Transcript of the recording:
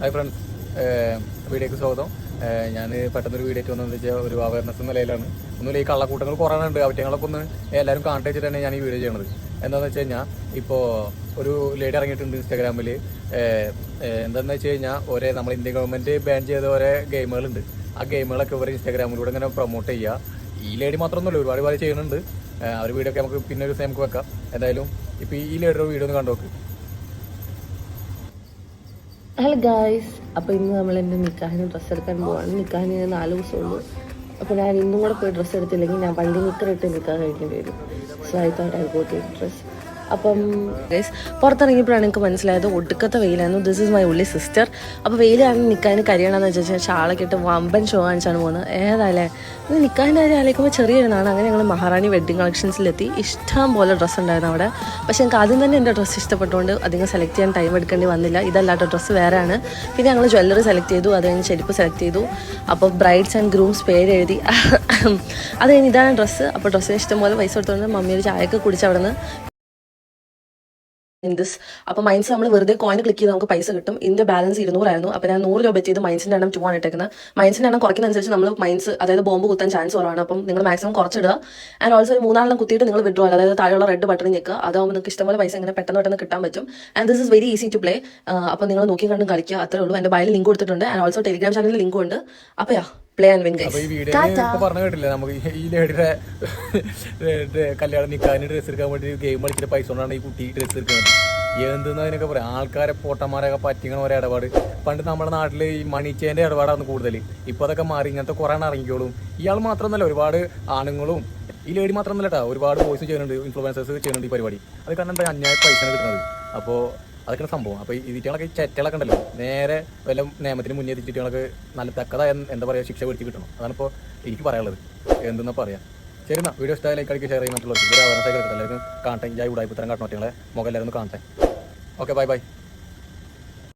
Hi friends വീഡിയോക്ക് സ്വാഗതം. ഞാൻ പെട്ടെന്നൊരു വീഡിയോ വന്നതെന്ന് വെച്ചാൽ ഒരു അവയർനെസ് നിലയിലാണ്. ഒന്നുമില്ല ഈ കള്ളക്കൂട്ടങ്ങൾ കുറവാനുണ്ട് അവറ്റങ്ങളൊക്കെ ഒന്ന് എല്ലാവരും കാണിട്ട് വെച്ചിട്ടാണ് ഞാൻ ഈ വീഡിയോ ചെയ്യണത്. എന്താണെന്ന് വെച്ച് കഴിഞ്ഞാൽ ഇപ്പോൾ ഒരു ലേഡി ഇറങ്ങിയിട്ടുണ്ട് ഇൻസ്റ്റാഗ്രാമിൽ എന്താണെന്ന് വെച്ച് കഴിഞ്ഞാൽ ഒരേ നമ്മൾ ഇന്ത്യൻ ഗവൺമെന്റ് ബാൻ ചെയ്ത ഓരോ ഗെയിമുകളുണ്ട് ആ ഗെയിമുകളൊക്കെ ഇവർ ഇൻസ്റ്റാഗ്രാമിലൂടെ ഇങ്ങനെ പ്രൊമോട്ട് ചെയ്യുക ഈ ലേഡി മാത്രമൊന്നുമില്ല ഒരുപാട് പേര് ചെയ്യുന്നുണ്ട്. അവർ ഒരു വീഡിയോ ഒക്കെ നമുക്ക് പിന്നെ ഒരു ദിവസം നമുക്ക് വെക്കാം. എന്തായാലും ഇപ്പോൾ ഈ ലേഡിയുടെ വീഡിയോ ഒന്ന് കണ്ടു നോക്ക് ഹലോ ഗായ്സ് അപ്പോൾ ഇന്ന് നമ്മൾ എന്റെ നിക്കാഹിന് ഡ്രസ്സ് എടുക്കാൻ പോവാണ്. നിക്കാഹിന് ഞാൻ നാല് ദിവസമുള്ളൂ അപ്പോൾ ഞാൻ ഇന്നും കൂടെ പോയി ഡ്രസ്സ് എടുത്തില്ലെങ്കിൽ ഞാൻ പള്ളി നിക്കറിട്ട് നിൽക്കാൻ കഴിക്കേണ്ടി വരും. So I thought I got dress അപ്പം പുറത്തിറങ്ങിയപ്പോഴാണ് എനിക്ക് മനസ്സിലായത് ഒടുക്കത്തെ വെയിലായിരുന്നു. ദിസ് ഇസ് മൈ ഉള്ളി സിസ്റ്റർ അപ്പോൾ വെയിലാണ് നിൽക്കാൻ കരിയണമെന്ന് വെച്ചാൽ ഷാളൊക്കെ ഇട്ട് വമ്പൻ ഷോ കാണിച്ചാണ് പോകുന്നത്. ഏതായാലേ? ഇത് നിൽക്കാന്റെ കാര്യം ആലോചിക്കുമ്പോൾ ചെറിയൊരുന്നാണ് അങ്ങനെ ഞങ്ങൾ മഹാറാണി വെഡ്ഡിങ് കളക്ഷൻസിലെത്തി ഇഷ്ടം പോലെ ഡ്രസ്സ് ഉണ്ടായിരുന്നു അവിടെ. പക്ഷേ എനിക്ക് ആദ്യം തന്നെ എന്റെ ഡ്രസ്സ് ഇഷ്ടപ്പെട്ടുകൊണ്ട് അധികം സെലക്ട് ചെയ്യാൻ ടൈം എടുക്കേണ്ടി വന്നില്ല. ഇതല്ലാത്ത ഡ്രസ്സ് വേറെയാണ്. പിന്നെ ഞങ്ങൾ ജ്വല്ലറി സെലക്ട് ചെയ്തു. അത് കഴിഞ്ഞ് ചെരുപ്പ് സെലക്ട് ചെയ്തു. അപ്പോൾ ബ്രൈഡ്സ് ആൻഡ് ഗ്രൂംസ് പേര് എഴുതി അത് കഴിഞ്ഞ് ഇതാണ് ഡ്രസ്സ് അപ്പോൾ ഡ്രസ്സിന് ഇഷ്ടം പോലെ പൈസ കൊടുത്തുകൊണ്ട് മമ്മി ഒരു ചായയൊക്കെ കുടിച്ച് അവിടെ നിന്ന് ഇൻ ദിസ് അപ്പോൾ മൈൻസ് നമ്മൾ വെറുതെ കോയിൻ ക്ലിക്ക് ചെയ്ത് നമുക്ക് പൈസ കിട്ടും. ഇതിന്റെ ബാലൻസ് ഇരുന്നൂറായിരുന്നു. അപ്പോൾ ഞാൻ നൂറ് രൂപ bet ചെയ്ത് മൈൻസിന്റെ എണ്ണം ടു ആണ് ഇട്ടേക്കുന്നത് മൈൻസിന്റെ എണ്ണം കുറയ്ക്കുന്നതനുസരിച്ച് നമ്മൾ മൈൻസ് അതായത് ബോംബ് കുത്താൻ ചാൻസ് കുറവാണ്. അപ്പം നിങ്ങൾ മാക്സിമം കുറച്ചിടുക. ആൻഡ് ഓൾസോ ഒരു മൂന്നാളെണ്ണം കുത്തിയിട്ട് നിങ്ങൾ വിഡ്രോ അതായത് താഴെയുള്ള റെഡ് ബട്ടൺ നിൽക്കുക അതാവുമ്പോൾ നിങ്ങൾക്ക് ഇഷ്ടംപോലെ പൈസ ഇങ്ങനെ പെട്ടെന്ന് പെട്ടെന്ന് കിട്ടാൻ പറ്റും. And this is very easy to play അപ്പോൾ നിങ്ങൾ നോക്കി കണ്ടും കളിക്കുക. അത്രേ ഉള്ളൂ. എന്റെ ബയലിൽ ലിങ്ക് കൊടുത്തിട്ടുണ്ട്. ആൻഡ് ഓൾസോ ടെലിഗ്രാം ചാനലിൽ ലിങ്കും ഉണ്ട്. അപ്പോൾ യാ. പ്ലേ ആൻഡ് വിൻ പറഞ്ഞു കേട്ടില്ല നമുക്ക് ഈ- ലേഡിയുടെ കല്യാണം നിൽക്കാൻ ഡ്രസ്സ് എടുക്കാൻ വേണ്ടി ഗെയിം കളിച്ചിട്ട് പൈസ കൊണ്ടാണ് ഈ കുട്ടി ഡ്രസ്സ് എടുക്കുന്നത്. എന്തെന്ന് അതിനൊക്കെ പറയാം? ആൾക്കാരെ പോട്ടന്മാരൊക്കെ പറ്റിക്കണ ഒരേ ഇടപാട്. പണ്ട് നമ്മുടെ നാട്ടിൽ ഈ മണിച്ചേന്റെ ഇടപാടാണ് കൂടുതൽ ഇപ്പൊ അതൊക്കെ മാറി ഇങ്ങനത്തെ കുറെ ഇറങ്ങിക്കോളും. ഇയാൾ മാത്രമല്ല ഒരുപാട് ആണുങ്ങളും ഈ ലേഡി മാത്രമല്ല കേട്ടോ ഒരുപാട് ബോയ്സ് ചെയ്യുന്നുണ്ട് ഇൻഫ്ലുവൻസേഴ്സ് ചെയ്യുന്നുണ്ട് ഈ പരിപാടി. അത് കാരണം എന്താ? അന്യായ പൈസ കിട്ടുന്നത്. അപ്പോൾ അതൊക്കെയാണ് സംഭവം. അപ്പോൾ ഈ ചിട്ടികളൊക്കെ ഈ ചെറ്റകളൊക്കെ ഉണ്ടല്ലോ നേരെ വല്ല നിയമത്തിന് മുന്നേ ചിട്ടികളൊക്കെ നല്ല തക്കതായ എന്താ പറയുക ശിക്ഷ പിടിച്ച് കിട്ടണം. അതാണ് ഇപ്പോൾ എനിക്ക് പറയാനുള്ളത്. എന്തെന്നാ പറയാം. ശരി എന്നാ വീഡിയോ ഇഷ്ടമായി ലൈക്ക് ഷെയർ ചെയ്യാൻ മറ്റുള്ളവർക്ക്. ഒരു എല്ലാവർക്കും കാണട്ടെ. ഞാൻ ഇവിടെ ഇത്തരം കാട്ടണം മുഖം എല്ലാവരും കാണട്ടെ. Okay bye bye